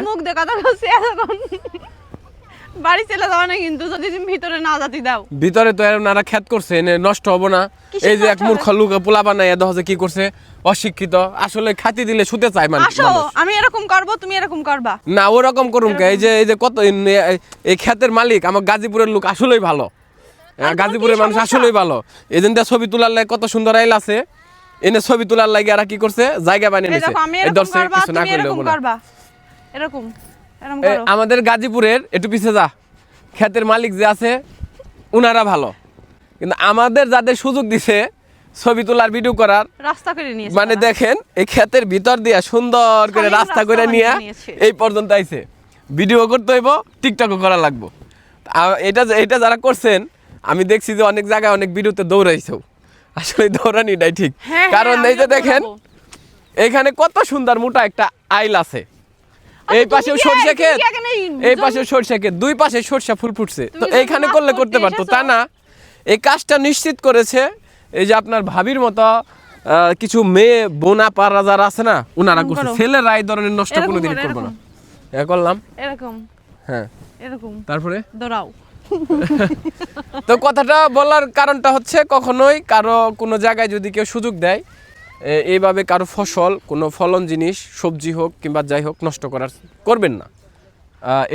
মুখ দিয়ে কথা বলছি এখন বাড়ি চলে যাওয়া না কিন্তু যদি তুমি ভিতরে না যাতি দাও। ভিতরে তো খ্যাত করছে এনে নষ্ট হব না। এই যে এক মূর্খ লোক পোলা বানাই যায় কি করছে অশিক্ষিত। আসলে খাতি দিলে শুতে চায় মানুষ আসো আমি এরকম করব তুমি এরকম করবা। না ওরকম করুন কে। এই যে এই যে কত এই- খ্যাতের মালিক আমার গাজীপুরের লোক আসলেই ভালো। গাজীপুরের মানুষ? আসলেই ভালো। এই দিনটা ছবি তোলার লাগে কত সুন্দর আইল আছে। এনে ছবি তোলার লাগে আর কি করছে? জায়গা বানিয়ে নিছে। এই দর্শক কিছু না করলেও এরকম এরকম এরকম করো। আমাদের গাজীপুরের একটু পিছে যা। খ্যাতের মালিক যে আছে উনারা ভালো। কিন্তু আমাদের যাদের সুযোগ দিছে ছবি তোলার ভিডিও করার রাস্তা করে নিয়েছে মানে দেখেন এই ক্ষেতের ভিতর দিয়া সুন্দর করে রাস্তা করে নিয়ে এই পর্যন্ত আইছে। ভিডিও করতে হইব টিকটকও করা লাগবো। এটা এটা যারা করছেন আমি দেখছি যে অনেক জায়গায় অনেক ভিডিওতে দৌড়াইছেও। আসলে দৌড়ানিটাই ঠিক। হ্যাঁ, কারণ হ্যাঁ, এই যে দেখেন এখানে কত সুন্দর মোটা একটা আইল আছে। এই কি- সরষে ক্ষেত। এই পাশে সরষে ক্ষেত। দুই পাশে সরষা ফুল ফুটছে। তো এইখানে করলে করতে পারতো তা না? এই কাজটা নিশ্চিত করেছে এই যে আপনার ভাবির মতো কিছু মেয়ে বোনা পাড়া যারা আছে না ওনারা করছে। করো। ছেলেরা এই ধরনের নষ্ট কোনোদিন করো, করব না। হ্যাঁ করলাম। এরকম। হ্যাঁ। এরকম। তারপরে? দৌড়াও তো কথাটা বলার কারণটা হচ্ছে কখনোই কারও কোনো জায়গায় যদি কেউ সুযোগ দেয় এইভাবে কারও ফসল, কোনো ফলন জিনিস, সবজি হোক কিংবা যাই হোক নষ্ট করার করবেন না।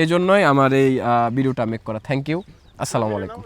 এজন্যই আমার এই ভিডিওটা মেক করা। থ্যাংক ইউ আসসালামু আলাইকুম।